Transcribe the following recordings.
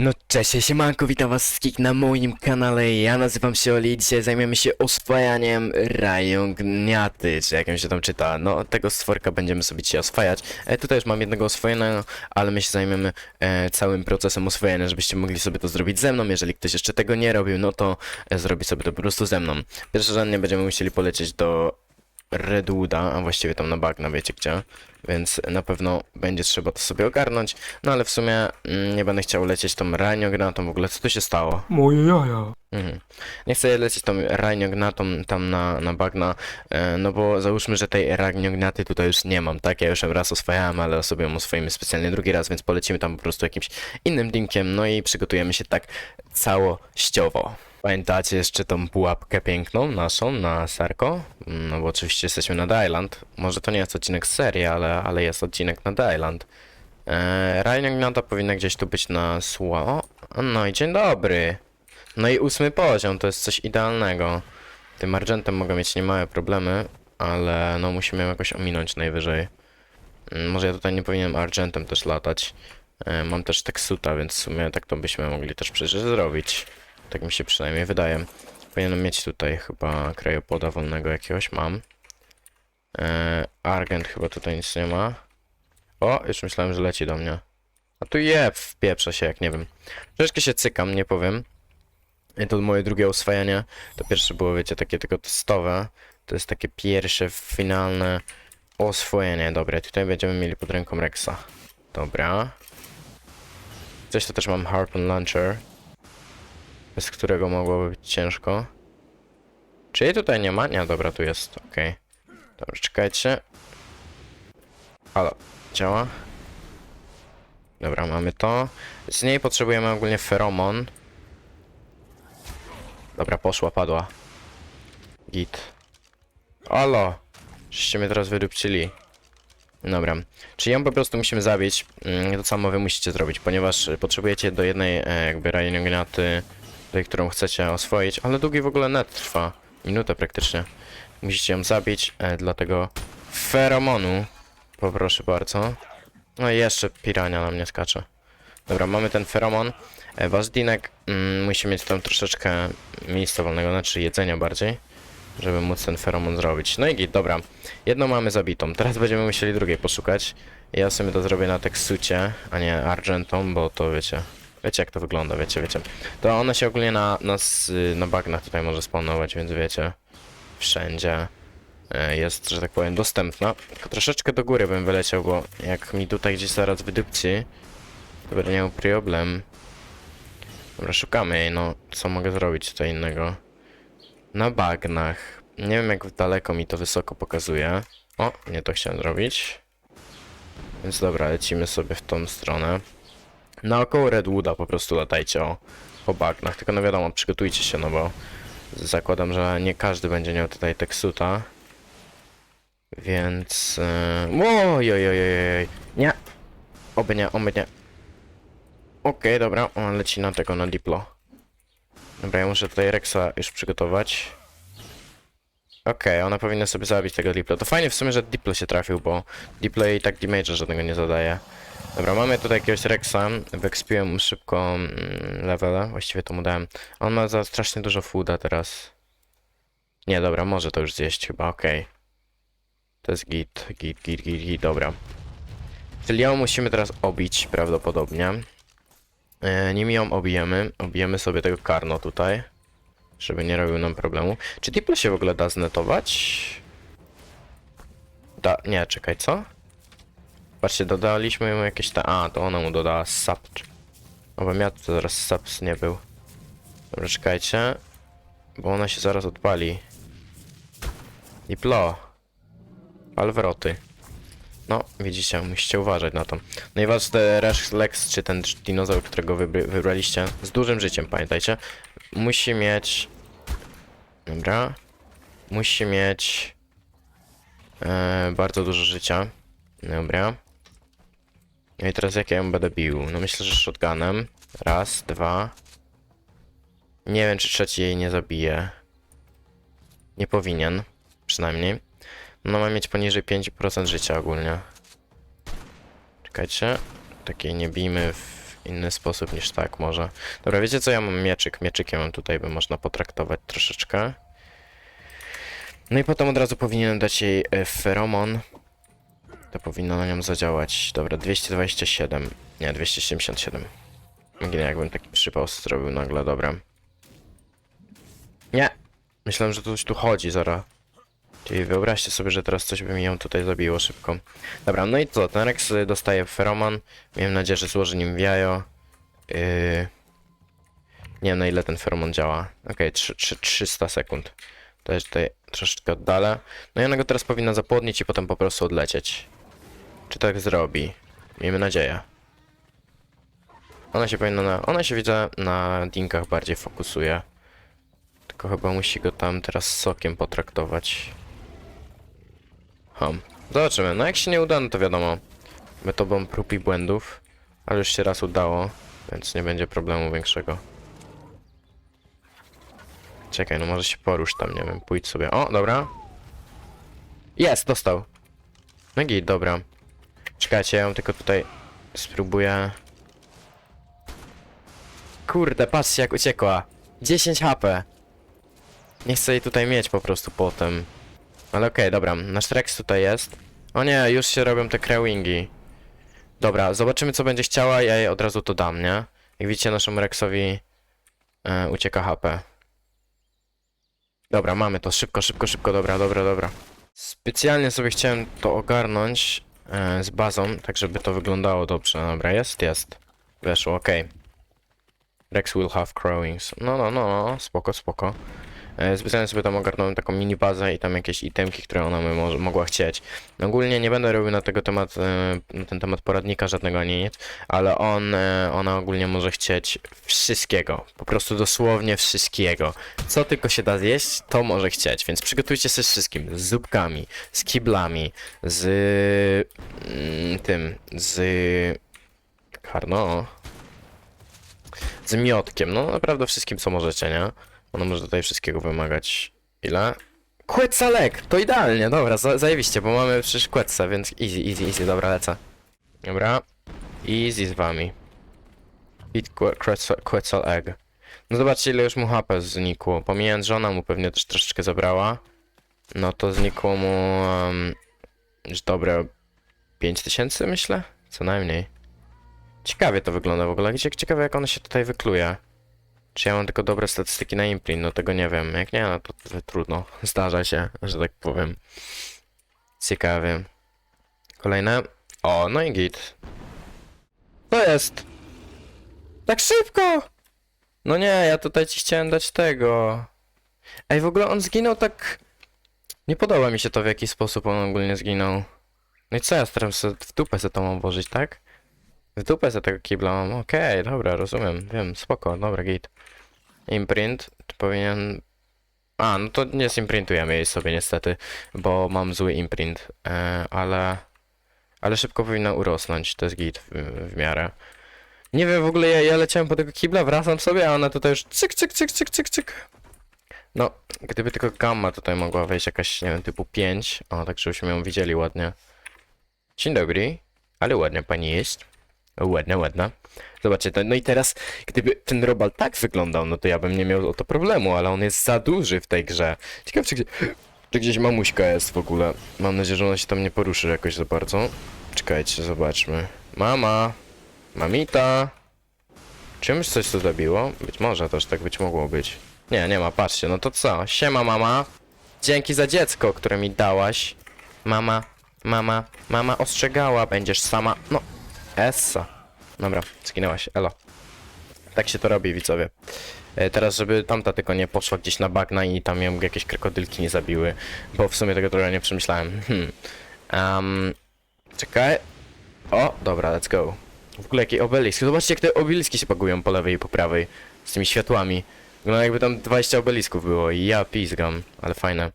No cześć, siemanko, witam was wszystkich na moim kanale, ja nazywam się Oli, dzisiaj zajmiemy się oswajaniem rajongniaty, czy jak się tam czyta, no tego stworka będziemy sobie dzisiaj oswajać, e, tutaj już mam jednego oswojonego, ale my się zajmiemy e, całym procesem oswojenia, żebyście mogli sobie to zrobić ze mną, jeżeli ktoś jeszcze tego nie robił, no to e, zrobi sobie to po prostu ze mną. Pierwsze rzędnie będziemy musieli polecieć do Redwooda, a właściwie tam na bagna, wiecie gdzie, więc na pewno będzie trzeba to sobie ogarnąć, no ale w sumie mm, nie będę chciał lecieć tą raniogranatą w ogóle, co tu się stało? Moje jaja. Mhm. Nie chcę lecieć tą raniogratą tam na, na bagna, e, no bo załóżmy, że tej raniognaty tutaj już nie mam, tak? Ja już ją raz oswajałem, ale sobie ją oswoimy specjalnie drugi raz, więc polecimy tam po prostu jakimś innym dinkiem, no i przygotujemy się tak całościowo. Pamiętacie jeszcze tą pułapkę piękną naszą na Sarko? No bo oczywiście jesteśmy na Dailand. Może to nie jest odcinek z serii, ale, ale jest odcinek na Dailand. Eee, Rajnognata powinna gdzieś tu być na sła... O, no i dzień dobry. No i ósmy poziom, to jest coś idealnego. Tym Argentem mogę mieć niemałe problemy, ale no musimy ją jakoś ominąć najwyżej. Mm, Może ja tutaj nie powinienem Argentem też latać. E, Mam też Texuta, więc w sumie tak to byśmy mogli też przecież zrobić. Tak mi się przynajmniej wydaje. Powinienem mieć tutaj chyba krajopoda wolnego jakiegoś, mam. E, Argent chyba tutaj nic nie ma. O, już myślałem, że leci do mnie. A tu je, wpieprza się, jak nie wiem. Troszeczkę się cykam, nie powiem. I to moje drugie oswajanie. To pierwsze było, wiecie, takie tylko testowe. To jest takie pierwsze, finalne oswojenie. Dobra, tutaj będziemy mieli pod ręką Rexa. Dobra. Coś to też mam Harpoon Launcher. Bez którego mogłoby być ciężko. Czy jej tutaj nie ma? Nie, dobra, tu jest, okej. Dobra, czekajcie. Halo, działa? Dobra, mamy to. Z niej potrzebujemy ogólnie feromon. Dobra, poszła, padła. Git. Alo! Żeście mnie teraz wydupczyli. Dobra. Czyli ją po prostu musimy zabić. Mm, To samo wy musicie zrobić, ponieważ potrzebujecie do jednej e, jakby rajongnaty, tej, którą chcecie oswoić, ale długi w ogóle net trwa. Minutę praktycznie. Musicie ją zabić, e, dlatego feromonu. Poproszę bardzo. No i jeszcze pirania na mnie skacze. Dobra, mamy ten feromon. E, Wasz dinek mm, musi mieć tam troszeczkę miejsca wolnego, znaczy jedzenia bardziej, żeby móc ten feromon zrobić. No i git, dobra. Jedną mamy zabitą. Teraz będziemy musieli drugiej poszukać. Ja sobie to zrobię na teksucie, a nie argentą, bo to wiecie. Wiecie jak to wygląda, wiecie, wiecie. To ona się ogólnie na, na, na bagnach tutaj może spawnować, więc wiecie. Wszędzie e, jest, że tak powiem, dostępna. Tylko troszeczkę do góry bym wyleciał, bo jak mi tutaj gdzieś zaraz wydupci, to będę miał problem. Dobra, szukamy jej, no. Co mogę zrobić tutaj innego? Na bagnach. Nie wiem jak daleko mi to wysoko pokazuje. O, nie to chciałem zrobić. Więc dobra, lecimy sobie w tą stronę. Naokoło Redwooda po prostu latajcie o, po bagnach. Tylko no wiadomo, przygotujcie się, no bo zakładam, że nie każdy będzie miał tutaj teksuta. Więc... Yy... Ojojojojoj. Nie! Oby nie, oby nie. Okej, dobra, on leci na tego, na Diplo. Dobra, ja muszę tutaj Rexa już przygotować. Okej, ona powinna sobie zabić tego Diplo. To fajnie w sumie, że Diplo się trafił, bo Diplo jej tak damage'a żadnego nie zadaje. Dobra, mamy tutaj jakiegoś Rexa. Wyekspiłem mu szybko mm, levela, właściwie to mu dałem. On ma za strasznie dużo fooda teraz. Nie, dobra, może to już zjeść chyba, okej. To jest git, git, git, git, git, dobra. Czyli ją musimy teraz obić prawdopodobnie. E, nim ją obijemy, obijemy sobie tego karno tutaj. Żeby nie robił nam problemu. Czy Diplo się w ogóle da znetować? Da, nie, czekaj, co? Patrzcie, dodaliśmy mu jakieś te... A, to ona mu dodała sap. Obym ja tu zaraz saps nie był. Dobra, czekajcie. Bo ona się zaraz odpali. Diplo. Alwroty. No, widzicie, musicie uważać na to. No i was te Rex Lex, czy ten dinozaur, którego wybry, wybraliście, z dużym życiem, pamiętajcie, musi mieć... Dobra. Musi mieć... E, bardzo dużo życia. Dobra. No i teraz jak ja ją będę bił? No myślę, że shotgunem. Raz, dwa. Nie wiem, czy trzeci jej nie zabije. Nie powinien. Przynajmniej. No ma mieć poniżej 5% życia ogólnie. Czekajcie. Takiej nie bijmy w inny sposób niż tak może. Dobra, wiecie co, ja mam mieczyk. Mieczykiem tutaj, by można potraktować troszeczkę. No i potem od razu powinienem dać jej e, feromon. To powinno na nią zadziałać. Dobra, 227. Nie, 277. Ginę, jakbym taki przypał zrobił nagle, dobra. Nie! Myślałem, że coś tu chodzi, zara. Czyli wyobraźcie sobie, że teraz coś by mi ją tutaj zabiło szybko. Dobra, no i co? Ten Rex dostaje feromon. Miałem nadzieję, że złoży nim jajo. Yy... Nie wiem na ile ten feromon działa. Okej, trzy- 300 sekund. To jest tutaj troszeczkę oddalę. No i ona go teraz powinna zapłodnić i potem po prostu odlecieć. Czy tak zrobi? Miejmy nadzieję. Ona się powinna na... Ona się widzę na dinkach bardziej fokusuje. Tylko chyba musi go tam teraz sokiem potraktować. Hum. Zobaczymy. No jak się nie uda, no to wiadomo. Metodą prób i błędów. Ale już się raz udało, więc nie będzie problemu większego. Czekaj, no może się porusz tam, nie wiem, pójdź sobie. O, dobra. Jest, dostał. No dobra. Czekajcie, ja ją tylko tutaj spróbuję. Kurde, patrzcie jak uciekła. 10 HP. Nie chcę jej tutaj mieć po prostu potem. Ale okej, dobra, nasz Rex tutaj jest. O nie, już się robią te crewingi. Dobra, zobaczymy co będzie chciała, ja jej od razu to dam, nie? Jak widzicie, naszemu Rexowi e, ucieka HP. Dobra, mamy to, szybko, szybko, szybko, dobra, dobra, dobra. Specjalnie sobie chciałem to ogarnąć z bazą, tak żeby to wyglądało dobrze. Dobra, jest, jest. Weszło, okej. Rex will have crowings. No, no, no, no, spoko, spoko. E, Specjalnie sobie tam ogarnąłem taką mini bazę i tam jakieś itemki, które ona by mogła chcieć. Ogólnie nie będę robił na tego temat, e, na ten temat poradnika żadnego ani nic, ale on, e, ona ogólnie może chcieć wszystkiego. Po prostu dosłownie wszystkiego. Co tylko się da zjeść, to może chcieć, więc przygotujcie się wszystkim. Z zupkami, z kiblami, z mm, tym, z karno, z miotkiem, no naprawdę wszystkim co możecie, nie? Ona może tutaj wszystkiego wymagać. Ile? Quetzalek! To idealnie, dobra, za zajebiście, bo mamy przecież Quetza, więc easy, easy, easy, dobra, lecę. Dobra, easy z wami. Eat que- Quetzal- Egg. No zobaczcie ile już mu HP znikło, pomijając, że ona mu pewnie też troszeczkę zabrała. No to znikło mu um, już dobre 5000 myślę? Co najmniej. Ciekawie to wygląda w ogóle, Cie- ciekawe jak ono się tutaj wykluje. Czy ja mam tylko dobre statystyki na imprint? No tego nie wiem. Jak nie, no to, trudno. Zdarza się, że tak powiem. Ciekawie. Kolejne. O, no i git. To jest. Tak szybko! No nie, ja tutaj ci chciałem dać tego. Ej, w ogóle on zginął tak... Nie podoba mi się to, w jaki sposób on ogólnie zginął. No i co, ja staram się w dupę se to mam włożyć, tak? W dupę za tego kibla mam. Okej, dobra, rozumiem. Wiem, spoko, dobra, git. Imprint, powinien... A, no to nie zimprintujemy jej sobie niestety, bo mam zły imprint, e, ale... Ale szybko powinna urosnąć, to jest git w, w miarę. Nie wiem, w ogóle ja, ja leciałem po tego kibla, wracam sobie, a ona tutaj już cyk, cyk, cyk, cyk, cyk, cyk. No, gdyby tylko gamma tutaj mogła wejść jakaś, nie wiem, typu 5, o, tak żebyśmy ją widzieli ładnie. Dzień dobry, ale ładna pani jest. Ładne, ładne. Zobaczcie, to- no i teraz, gdyby ten robal tak wyglądał, no to ja bym nie miał o to problemu, ale on jest za duży w tej grze. Ciekawe, czy, czy gdzieś mamuśka jest w ogóle. Mam nadzieję, że ona się tam nie poruszy jakoś za bardzo. Czekajcie, zobaczmy. Mama! Mamita! Czymś coś tu zabiło? Być może też tak być mogło być. Nie, nie ma, patrzcie, no to co? Siema, mama! Dzięki za dziecko, które mi dałaś. Mama, mama, mama ostrzegała, będziesz sama. No, Essa. Dobra, zginęłaś, elo. Tak się to robi, widzowie. E, teraz, żeby tamta tylko nie poszła gdzieś na bagna i tam ją jakieś krokodylki nie zabiły, bo w sumie tego trochę nie przemyślałem. Hmm. Um, czekaj. O, dobra, let's go. W ogóle jakie obeliski. Zobaczcie, jak te obeliski się bagują po lewej i po prawej. Z tymi światłami. Wygląda jakby tam 20 obelisków było ja pizgam, ale fajne.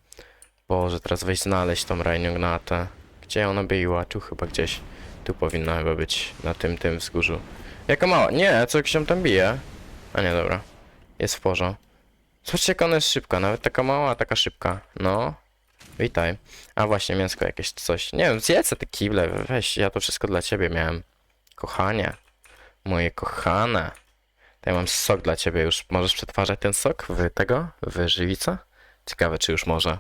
Boże, teraz weź znaleźć tą Rainiognatę. Gdzie ona była? Tu chyba gdzieś. Tu powinna chyba być, na tym, tym wzgórzu. Jaka mała? Nie, co się tam bije? A nie, dobra. Jest w porządku. Zobaczcie, jak ona jest szybka, nawet taka mała, taka szybka. No. Witaj. A właśnie, mięsko jakieś coś. Nie wiem, zjedz te kible, weź, ja to wszystko dla ciebie miałem. Kochanie. Moje kochane. Ja mam sok dla ciebie już. Możesz przetwarzać ten sok w tego? W żywicę? Ciekawe, czy już może.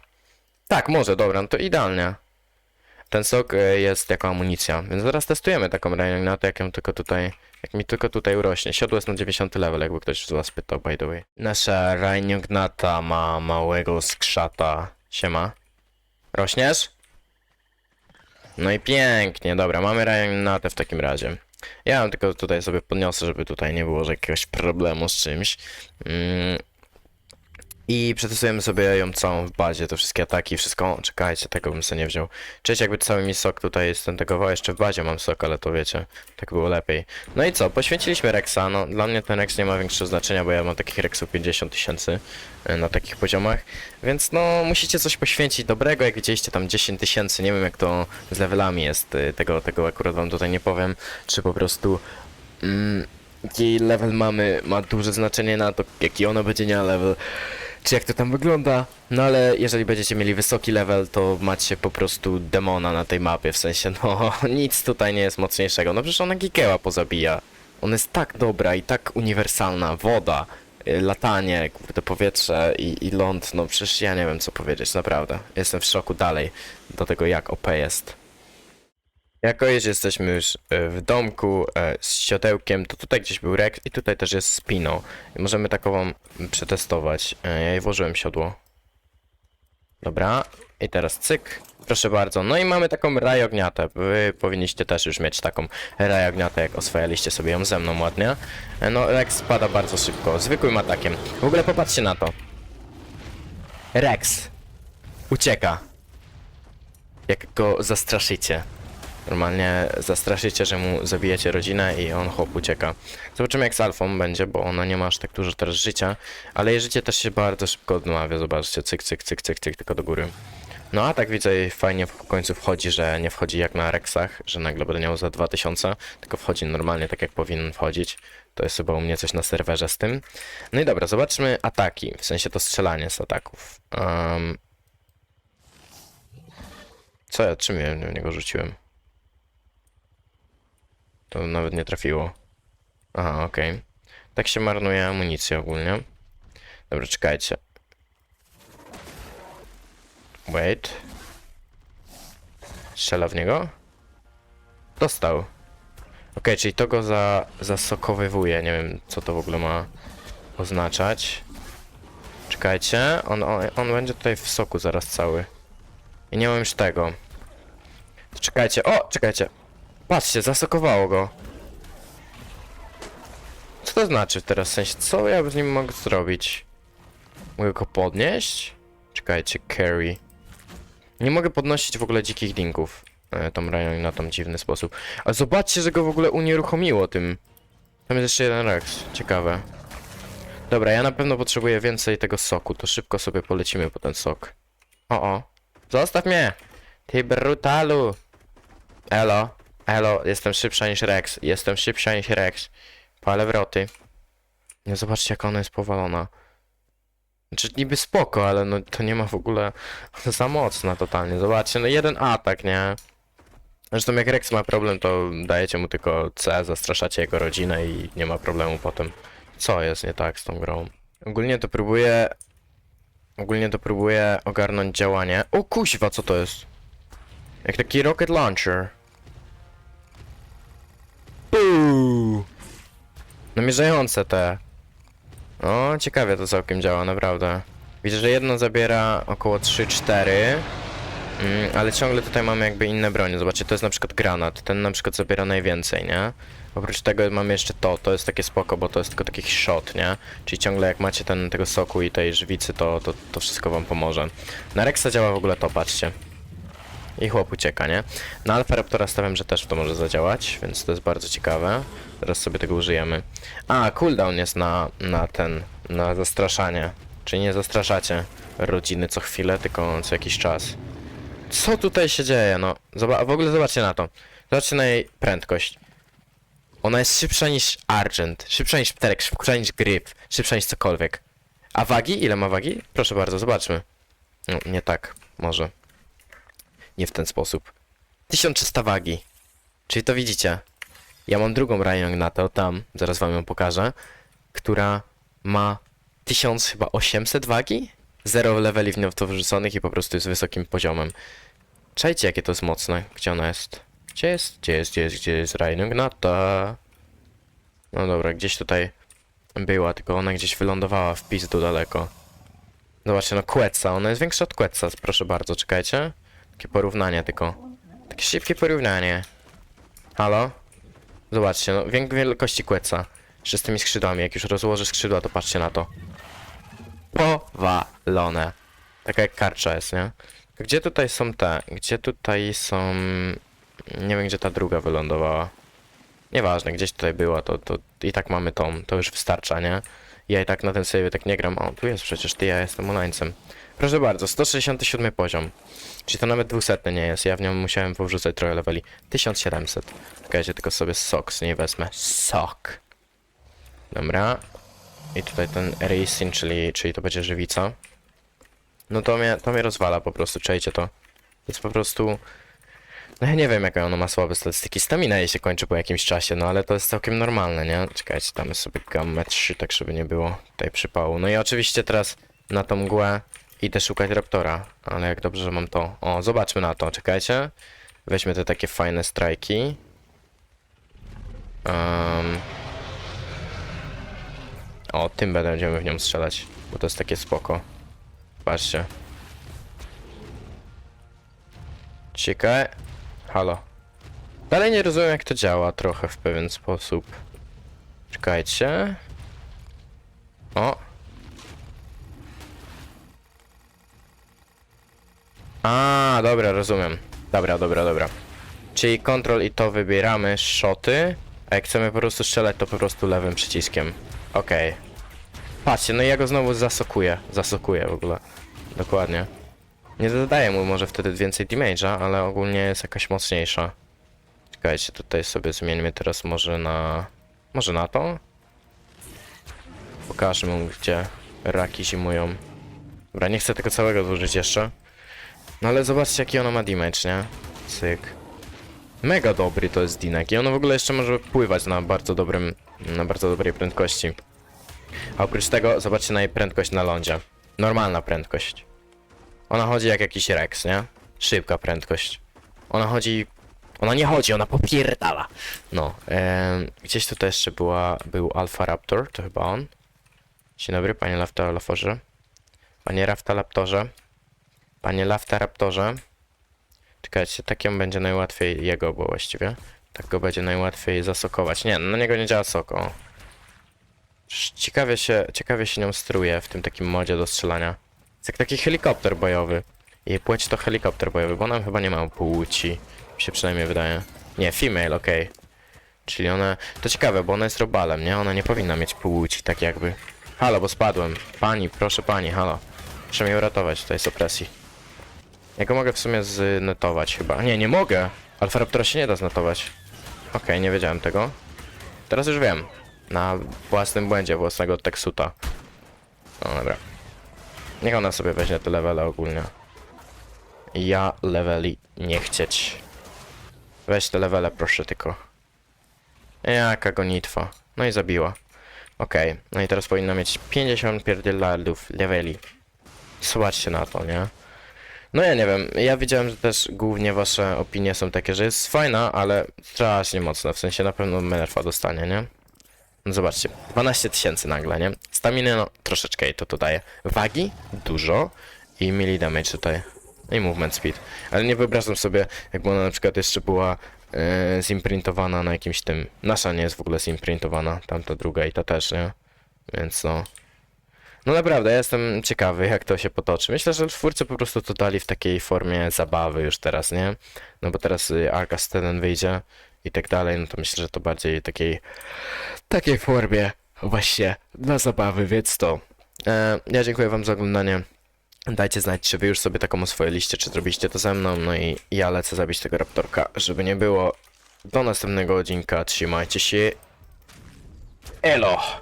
Tak, może, dobra, no to idealnie. Ten sok e, jest jako amunicja, więc zaraz testujemy taką rajnatę, jak ją tylko tutaj, jak mi tylko tutaj urośnie. Siodło jest na 90 level, jakby ktoś z was pytał, by the way. Nasza rajniognata ma małego skrzata. Siema. Rośniesz? No i pięknie, dobra, mamy rajnatę w takim razie. Ja ją tylko tutaj sobie podniosę, żeby tutaj nie było jakiegoś problemu z czymś. Mm. I przetestujemy sobie ją całą w bazie, te wszystkie ataki, wszystko. O, czekajcie, tego bym sobie nie wziął. Cześć, jakby cały mi sok tutaj stentegował, jeszcze w bazie mam sok, ale to wiecie, tak było lepiej. No i co, poświęciliśmy Rexa, no dla mnie ten Rex nie ma większego znaczenia, bo ja mam takich Rexów 50 tysięcy e, na takich poziomach, więc no musicie coś poświęcić dobrego, jak widzieliście tam 10 tysięcy, nie wiem jak to z levelami jest, e, tego, tego akurat wam tutaj nie powiem, czy po prostu... Mm, jaki level mamy, ma duże znaczenie na to, jaki ono będzie miał level, czy jak to tam wygląda. No ale jeżeli będziecie mieli wysoki level, to macie po prostu demona na tej mapie, w sensie no nic tutaj nie jest mocniejszego. No przecież ona Gikeła pozabija. Ona jest tak dobra i tak uniwersalna. Woda, y, latanie, kurde powietrze i, i ląd, no przecież ja nie wiem co powiedzieć, naprawdę. Jestem w szoku dalej do tego jak OP jest. Jako już jesteśmy już e, w domku e, z siodełkiem, to tutaj gdzieś był Rex i tutaj też jest Spino. I możemy takową przetestować. E, Ja jej włożyłem siodło. Dobra, i teraz cyk. Proszę bardzo. No i mamy taką rajogniatę. Wy powinniście też już mieć taką rajogniatę, jak oswajaliście sobie ją ze mną ładnie. No, Rex spada bardzo szybko, zwykłym atakiem. W ogóle popatrzcie na to. Rex ucieka. Jak go zastraszycie. Normalnie zastraszycie, że mu zabijecie rodzinę i on hop ucieka. Zobaczymy jak z Alfą będzie, bo ona nie ma aż tak dużo teraz życia, ale jej życie też się bardzo szybko odnawia, zobaczcie, cyk, cyk, cyk, cyk, cyk, tylko do góry. No a tak widzę fajnie w końcu wchodzi, że nie wchodzi jak na Rexach, że nagle będę miał za 2000, tylko wchodzi normalnie tak jak powinien wchodzić. To jest chyba u mnie coś na serwerze z tym. No i dobra, zobaczmy ataki, w sensie to strzelanie z ataków. Um, co ja, czym ja w niego rzuciłem? To nawet nie trafiło. Aha, okej. Tak się marnuje amunicję ogólnie. Dobra, czekajcie. Wait. Strzela w niego? Dostał. Okej, czyli to go za, zasokowywuje. Nie wiem, co to w ogóle ma oznaczać. Czekajcie. On, on, on będzie tutaj w soku zaraz cały. I nie mam już tego. Czekajcie. O, czekajcie. Patrzcie, zasokowało go. Co to znaczy teraz? W sensie, co ja z nim mogę zrobić? Mogę go podnieść? Czekajcie, carry. Nie mogę podnosić w ogóle dzikich dinków. E, tą rają na tam dziwny sposób. Ale zobaczcie, że go w ogóle unieruchomiło tym. Tam jest jeszcze jeden Rex. Ciekawe. Dobra, ja na pewno potrzebuję więcej tego soku. To szybko sobie polecimy po ten sok. O, o. Zostaw mnie! Ty brutalu! Elo. Elo, jestem szybsza niż Rex. Jestem szybsza niż Rex. Palę wroty. Nie zobaczcie jak ona jest powalona. Znaczy niby spoko, ale no to nie ma w ogóle za mocna totalnie. Zobaczcie, no jeden atak, nie? Zresztą jak Rex ma problem, to dajecie mu tylko C, zastraszacie jego rodzinę i nie ma problemu potem. Co jest nie tak z tą grą? Ogólnie to próbuję... Ogólnie to próbuję ogarnąć działanie. O kuźwa, co to jest? Jak taki rocket launcher. Uuu. Namierzające te. O, ciekawie to całkiem działa, naprawdę. Widzę, że jedno zabiera około 3-4. Mm, ale ciągle tutaj mamy jakby inne bronie. Zobaczcie, to jest na przykład granat. Ten na przykład zabiera najwięcej, nie? Oprócz tego mamy jeszcze to. To jest takie spoko, bo to jest tylko taki shot, nie? Czyli ciągle jak macie ten, tego soku i tej żywicy, to, to, to wszystko wam pomoże. Na Rexa działa w ogóle to, patrzcie. I chłop ucieka, nie? Na Alpha Raptora stawiam, że też to może zadziałać, więc to jest bardzo ciekawe. Teraz sobie tego użyjemy. A, cooldown jest na, na ten, na zastraszanie. Czyli nie zastraszacie rodziny co chwilę, tylko co jakiś czas. Co tutaj się dzieje, no? Zoba w ogóle zobaczcie na to. Zobaczcie na jej prędkość. Ona jest szybsza niż Argent, szybsza niż Pterek, szybsza niż Grip, szybsza niż cokolwiek. A wagi? Ile ma wagi? Proszę bardzo, zobaczmy. No, nie tak, może. Nie w ten sposób. 1300 wagi. Czyli to widzicie. Ja mam drugą Ryan na to, tam, zaraz wam ją pokażę, która ma 1000 chyba 800 wagi? Zero leveli w nią wrzuconych i po prostu jest wysokim poziomem. Czajcie jakie to jest mocne. Gdzie ona jest? Gdzie jest? Gdzie jest? Gdzie jest? Gdzie jest? No dobra, gdzieś tutaj była, tylko ona gdzieś wylądowała w pizdu daleko. Zobaczcie, no Quetza, ona jest większa od Quetza, proszę bardzo, czekajcie. Takie porównanie tylko. Takie szybkie porównanie. Halo? Zobaczcie, no wielkości. Jeszcze z tymi skrzydłami, jak już rozłoży skrzydła, to patrzcie na to. Powalone. Taka jak karcza jest, nie? Gdzie tutaj są te? Gdzie tutaj są... Nie wiem, gdzie ta druga wylądowała. Nieważne, gdzieś tutaj była, to, to i tak mamy tą, to już wystarcza, nie? Ja i tak na ten save tak nie gram. O, tu jest przecież ty, ja jestem ulańcem. Proszę bardzo, 167 poziom. Czyli to nawet 200 nie jest. Ja w nią musiałem powrzucać trochę leveli. 1700. Czekajcie, tylko sobie sok z niej wezmę. Sok. Dobra. I tutaj ten racing, czyli, czyli to będzie żywica. No to mnie, to mnie rozwala po prostu, czajcie to. Jest po prostu... No ja nie wiem jakie ono ma słabe statystyki. Stamina jej się kończy po jakimś czasie, no ale to jest całkiem normalne, nie? Czekajcie, damy sobie gamma 3, tak żeby nie było tutaj przypału. No i oczywiście teraz na tą mgłę idę szukać raptora. Ale jak dobrze, że mam to. O, zobaczmy na to, czekajcie. Weźmy te takie fajne strajki. Um... O, tym będziemy w nią strzelać, bo to jest takie spoko. Patrzcie. Ciekawe. Halo. Dalej nie rozumiem jak to działa trochę w pewien sposób. Czekajcie. O. A, dobra, rozumiem. Dobra, dobra, dobra. Czyli kontrol i to wybieramy, shoty. A jak chcemy po prostu strzelać, to po prostu lewym przyciskiem. Okej. Patrzcie, no i ja go znowu zasokuję. Zasokuję w ogóle. Dokładnie. Nie dodaję mu może wtedy więcej damage'a, ale ogólnie jest jakaś mocniejsza. Czekajcie, tutaj sobie zmieńmy teraz może na... Może na to? Pokażmy mu, gdzie raki zimują. Dobra, nie chcę tego całego zużyć jeszcze. No ale zobaczcie, jaki ona ma damage, nie? Cyk. Mega dobry to jest Dinek i ono w ogóle jeszcze może pływać na bardzo dobrym, na bardzo dobrej prędkości. A oprócz tego, zobaczcie na jej prędkość na lądzie. Normalna prędkość. Ona chodzi jak jakiś Rex, nie? Szybka prędkość. Ona chodzi... Ona nie chodzi, ona popierdala. No, em, gdzieś tutaj jeszcze była, był Alpha Raptor, to chyba on. Dzień dobry, panie Lafta Laforze. Panie Rafta Raptorze. Panie Lafta Raptorze. Czekajcie, tak ją będzie najłatwiej, jego było właściwie. Tak go będzie najłatwiej zasokować. Nie, na niego nie działa soko. Ciekawie się, ciekawie się nią steruje w tym takim modzie do strzelania. Jest jak taki helikopter bojowy. Jej płeć to helikopter bojowy, bo ona chyba nie ma płci. Mi się przynajmniej wydaje. Nie, female, okej. Czyli ona... To ciekawe, bo ona jest robalem, nie? Ona nie powinna mieć płci, tak jakby. Halo, bo spadłem. Pani, proszę pani, halo. Muszę mnie uratować tutaj z opresji. Ja go mogę w sumie znetować chyba. Nie, nie mogę! Alfa Raptora się nie da znetować. Okej, nie wiedziałem tego. Teraz już wiem. Na własnym błędzie własnego teksuta. No dobra. Niech ona sobie weźmie te levele ogólnie. Ja leveli nie chcieć. Weź te levele proszę tylko. Jaka gonitwa. No i zabiła. Okej, no i teraz powinna mieć 50 pierdylardów leveli. Zobaczcie na to, nie? No ja nie wiem, ja widziałem, że też głównie wasze opinie są takie, że jest fajna, ale strasznie mocna, w sensie na pewno Menerfa dostanie, nie? No zobaczcie, 12 tysięcy nagle, nie? Staminy, no troszeczkę jej to dodaje. Wagi? Dużo. I melee damage tutaj. I movement speed. Ale nie wyobrażam sobie, jakby ona na przykład jeszcze była e, zimprintowana na jakimś tym. Nasza nie jest w ogóle zimprintowana, tamta druga i ta też, nie? Więc no. No naprawdę, ja jestem ciekawy, jak to się potoczy. Myślę, że twórcy po prostu to dali w takiej formie zabawy już teraz, nie? No bo teraz y, Arca Steden wyjdzie i tak dalej, no to myślę, że to bardziej takiej takiej formie właśnie dla zabawy, więc to. E, ja dziękuję wam za oglądanie. Dajcie znać, czy wy już sobie taką oswoiliście, czy zrobiliście to ze mną, no i ja lecę zabić tego raptorka, żeby nie było. Do następnego odcinka, trzymajcie się. Elo!